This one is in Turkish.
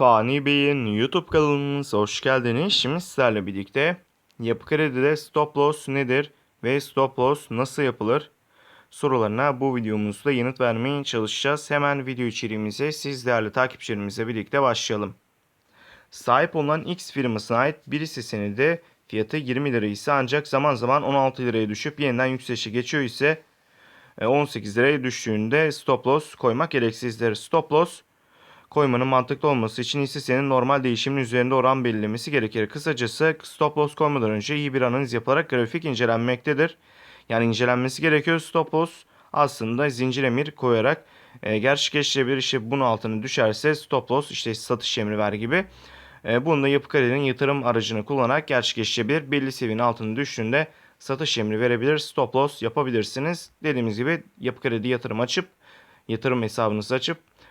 Fani Bey'in YouTube kanalımıza hoş geldiniz. Şimdi sizlerle birlikte yapı kredide stop loss nedir ve stop loss nasıl yapılır sorularına bu videomuzda yanıt vermeye çalışacağız. Hemen video içeriğimize siz değerli takipçilerimizle birlikte başlayalım. Sahip olan X firmasına ait bir hisse senedi fiyatı 20 lira ise ancak zaman zaman 16 liraya düşüp yeniden yükselişe geçiyor ise e, 18 liraya düştüğünde stop loss koymak gereksizdir. Stop loss koymanın mantıklı olması için hissenin normal değişimin üzerinde oran belirlemesi gerekir. Kısacası stop loss koymadan önce iyi bir analiz yapılarak grafik incelenmektedir. Yani incelenmesi gerekiyor stop loss aslında zincir emir koyarak e, gerçekleştirebilir. İşte bunun altına düşerse stop loss işte satış emri ver gibi. E, bunu da yapı kredi'nin yatırım aracını kullanarak gerçekleştirebilir. Belli seviyenin altına düştüğünde satış emri verebilir. Stop loss yapabilirsiniz. Dediğimiz gibi yapı kredi yatırım açıp yatırım hesabınızı açıp